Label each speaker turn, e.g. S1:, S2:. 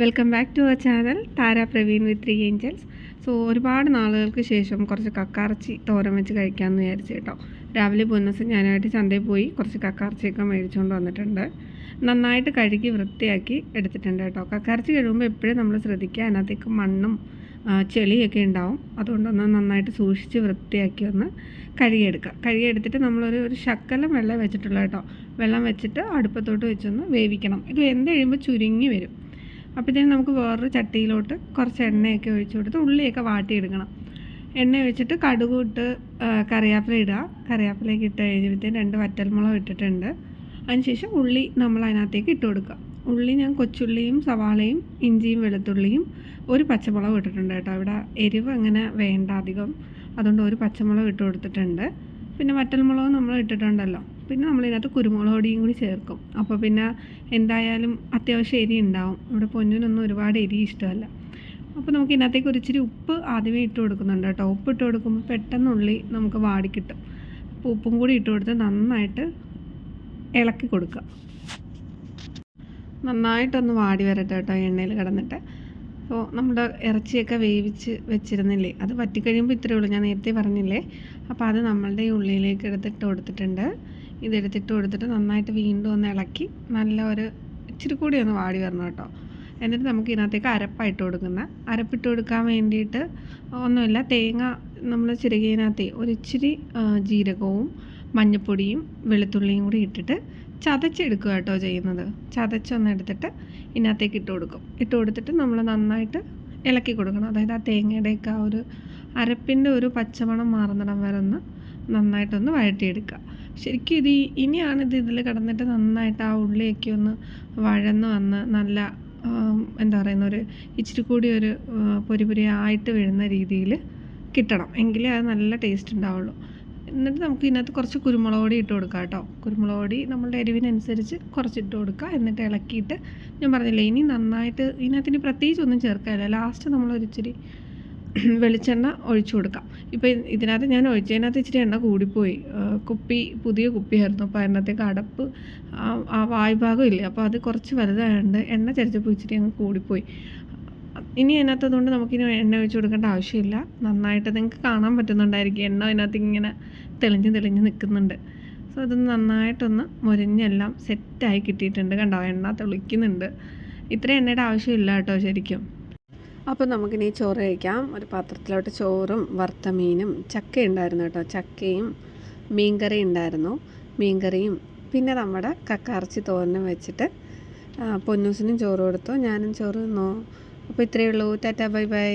S1: Welcome back to our channel Tara Praveen with three angels. So ഒരുപാട് നാളുകൾക്ക് ശേഷം കുറച്ച് കക്കാർച്ചി തോരൻ വെച്ച് കഴിക്കാമെന്ന് വിചാരിച്ചു കേട്ടോ. രാവിലെ പൊന്നസം ഞാനായിട്ട് ചന്തയിൽ പോയി കുറച്ച് കക്കാർച്ചിയൊക്കെ മേടിച്ചുകൊണ്ട് വന്നിട്ടുണ്ട്. നന്നായിട്ട് കഴുകി വൃത്തിയാക്കി എടുത്തിട്ടുണ്ട് കേട്ടോ. കക്കാർച്ചി കഴിയുമ്പോൾ എപ്പോഴും നമ്മൾ ശ്രദ്ധിക്കുക അതിനകത്തേക്ക് മണ്ണും ചെളിയൊക്കെ ഉണ്ടാവും. അതുകൊണ്ടൊന്ന് നന്നായിട്ട് സൂക്ഷിച്ച് വൃത്തിയാക്കി ഒന്ന് കഴുകിയെടുക്കുക. കഴുകിയെടുത്തിട്ട് നമ്മളൊരു ഒരു ശക്കലം വെള്ളം വെച്ചിട്ടുള്ള കേട്ടോ. വെള്ളം വെച്ചിട്ട് അടുപ്പത്തോട്ട് വെച്ചൊന്ന് വേവിക്കണം. ഇത് വെന്ത് കഴിയുമ്പോൾ ചുരുങ്ങി വരും. അപ്പോഴത്തേനും നമുക്ക് വേറൊരു ചട്ടിയിലോട്ട് കുറച്ച് എണ്ണയൊക്കെ ഒഴിച്ചു കൊടുത്ത് ഉള്ളിയൊക്കെ വാട്ടിയെടുക്കണം. എണ്ണ ഒഴിച്ചിട്ട് കടുക് ഇട്ട് കറിവേപ്പില ഇടുക. കറിവേപ്പിലേക്ക് ഇട്ട് കഴിഞ്ഞപ്പോഴത്തേന് രണ്ട് വറ്റൽമുളക് ഇട്ടിട്ടുണ്ട്. അതിനുശേഷം ഉള്ളി നമ്മൾ അതിനകത്തേക്ക് ഇട്ട് കൊടുക്കുക. ഉള്ളി ഞാൻ കൊച്ചുള്ളിയും സവാളയും ഇഞ്ചിയും വെളുത്തുള്ളിയും ഒരു പച്ചമുളക് ഇട്ടിട്ടുണ്ട് കേട്ടോ. ഇവിടെ എരിവ് അങ്ങനെ വേണ്ട അധികം. അതുകൊണ്ട് ഒരു പച്ചമുളക് ഇട്ട് കൊടുത്തിട്ടുണ്ട്. പിന്നെ വറ്റൽമുളക് നമ്മൾ ഇട്ടിട്ടുണ്ടല്ലോ. പിന്നെ നമ്മൾ ഇതിനകത്ത് കുരുമുളക് പൊടിയും കൂടി ചേർക്കും. അപ്പോൾ പിന്നെ എന്തായാലും അത്യാവശ്യം എരി ഉണ്ടാവും. ഇവിടെ പൊന്നിനൊന്നും ഒരുപാട് എരി ഇഷ്ടമല്ല. അപ്പോൾ നമുക്ക് ഇതിനകത്തേക്ക് ഒരു ഇച്ചിരി ഉപ്പ് ആദ്യമേ ഇട്ട് കൊടുക്കുന്നുണ്ട് കേട്ടോ. ഉപ്പ് ഇട്ട് കൊടുക്കുമ്പോൾ പെട്ടെന്ന് ഉള്ളി നമുക്ക് വാടിക്കിട്ടും അപ്പോൾ ഉപ്പും കൂടി ഇട്ട് കൊടുത്ത് നന്നായിട്ട് ഇളക്കി കൊടുക്കുക. നന്നായിട്ടൊന്ന് വാടി വരട്ടെ കേട്ടോ എണ്ണയിൽ കിടന്നിട്ട്. അപ്പോൾ നമ്മുടെ ഇറച്ചിയൊക്കെ വേവിച്ച് വെച്ചിരുന്നില്ലേ? അത് വറ്റിക്കഴിയുമ്പോൾ ഇത്രയേ ഉള്ളൂ. ഞാൻ നേരത്തെ പറഞ്ഞില്ലേ? അപ്പോൾ അത് നമ്മളുടെ ഈ ഉള്ളിയിലേക്ക് എടുത്തിട്ട് കൊടുത്തിട്ടുണ്ട്. ഇതെടുത്തിട്ട് കൊടുത്തിട്ട് നന്നായിട്ട് വീണ്ടും ഒന്ന് ഇളക്കി നല്ല ഒരു ഇച്ചിരി കൂടി ഒന്ന് വാടി വരണം കേട്ടോ. എന്നിട്ട് നമുക്ക് ഇതിനകത്തേക്ക് അരപ്പായിട്ട് കൊടുക്കുന്ന അരപ്പിട്ട് കൊടുക്കാൻ വേണ്ടിയിട്ട് ഒന്നുമില്ല. തേങ്ങ നമ്മൾ ചിരകിയതിനകത്ത് ഒരിച്ചിരി ജീരകവും മഞ്ഞൾപ്പൊടിയും വെളുത്തുള്ളിയും കൂടി ഇട്ടിട്ട് ചതച്ചെടുക്കുക കേട്ടോ ചെയ്യുന്നത്. ചതച്ചൊന്ന് എടുത്തിട്ട് ഇതിനകത്തേക്ക് ഇട്ട് കൊടുക്കും. ഇട്ട് കൊടുത്തിട്ട് നമ്മൾ നന്നായിട്ട് ഇളക്കി കൊടുക്കണം. അതായത് ആ തേങ്ങയുടെയൊക്കെ ആ ഒരു അരപ്പിന്റെ ഒരു പച്ചമണം മാറുന്നിടം വരെ ഒന്ന് നന്നായിട്ടൊന്ന് വഴറ്റിയെടുക്കുക. ശരിക്കും ഇത് ഇനിയാണ് ഇത് ഇതിൽ കിടന്നിട്ട് നന്നായിട്ട് ആ ഉള്ളിയൊക്കെ ഒന്ന് വഴന്ന് വന്ന് നല്ല എന്താ പറയുന്ന ഒരു ഇച്ചിരി കൂടി ഒരു പൊരി പൊരി ആയിട്ട് വീഴുന്ന രീതിയിൽ കിട്ടണം. എങ്കിലേ അത് നല്ല ടേസ്റ്റ് ഉണ്ടാവുള്ളൂ. എന്നിട്ട് നമുക്ക് ഇതിനകത്ത് കുറച്ച് കുരുമുളക് പൊടി ഇട്ട് കൊടുക്കാം കേട്ടോ. കുരുമുളക് പൊടി നമ്മളുടെ എരിവിനനുസരിച്ച് കുറച്ച് ഇട്ട് കൊടുക്കുക എന്നിട്ട് ഇളക്കിയിട്ട് ഞാൻ പറഞ്ഞില്ലേ ഇനി നന്നായിട്ട് ഇതിനകത്ത് ഇനി പ്രത്യേകിച്ച് ഒന്നും ചേർക്കാനില്ല. ലാസ്റ്റ് നമ്മൾ ഒരിച്ചിരി വെളിച്ചെണ്ണ ഒഴിച്ചു കൊടുക്കാം. ഇപ്പോൾ ഇതിനകത്ത് ഞാൻ ഒഴിച്ചതിനകത്ത് ഇച്ചിരി എണ്ണ കൂടിപ്പോയി. കുപ്പി പുതിയ കുപ്പിയായിരുന്നു. അപ്പോൾ അതിനകത്തേക്ക് അടപ്പ് ആ വായ്ഭാഗം ഇല്ലേ? അപ്പോൾ അത് കുറച്ച് വലുതായതുകൊണ്ട് എണ്ണ ചരിച്ചപ്പോൾ ഇച്ചിരി അങ്ങ് കൂടിപ്പോയി. ഇനി അതിനകത്തതുകൊണ്ട് നമുക്കിനി എണ്ണ ഒഴിച്ച് കൊടുക്കേണ്ട ആവശ്യമില്ല. നന്നായിട്ട് നിങ്ങൾക്ക് കാണാൻ പറ്റുന്നുണ്ടായിരിക്കും. എണ്ണ അതിനകത്ത് ഇങ്ങനെ തെളിഞ്ഞ് തെളിഞ്ഞ് നിൽക്കുന്നുണ്ട്. സോ അത് നന്നായിട്ടൊന്ന് മുരിഞ്ഞെല്ലാം സെറ്റായി കിട്ടിയിട്ടുണ്ട് കണ്ടോ? എണ്ണ തെളിക്കുന്നുണ്ട്. ഇത്ര എണ്ണയുടെ ആവശ്യമില്ല കേട്ടോ ശരിക്കും. അപ്പോൾ നമുക്കിനി ചോറ് കഴിക്കാം. ഒരു പാത്രത്തിലോട്ട് ചോറും വറുത്ത മീനും ചക്ക ഉണ്ടായിരുന്നു കേട്ടോ. ചക്കയും മീൻകറി ഉണ്ടായിരുന്നു. മീൻകറിയും പിന്നെ നമ്മുടെ കക്കാർച്ചി തോരനും വെച്ചിട്ട് പൊന്നൂസിനും ചോറ് കൊടുത്തു. ഞാനും ചോറ് തിന്നു? അപ്പോൾ ഇത്രയേ ഉള്ളൂ. Tata bye bye.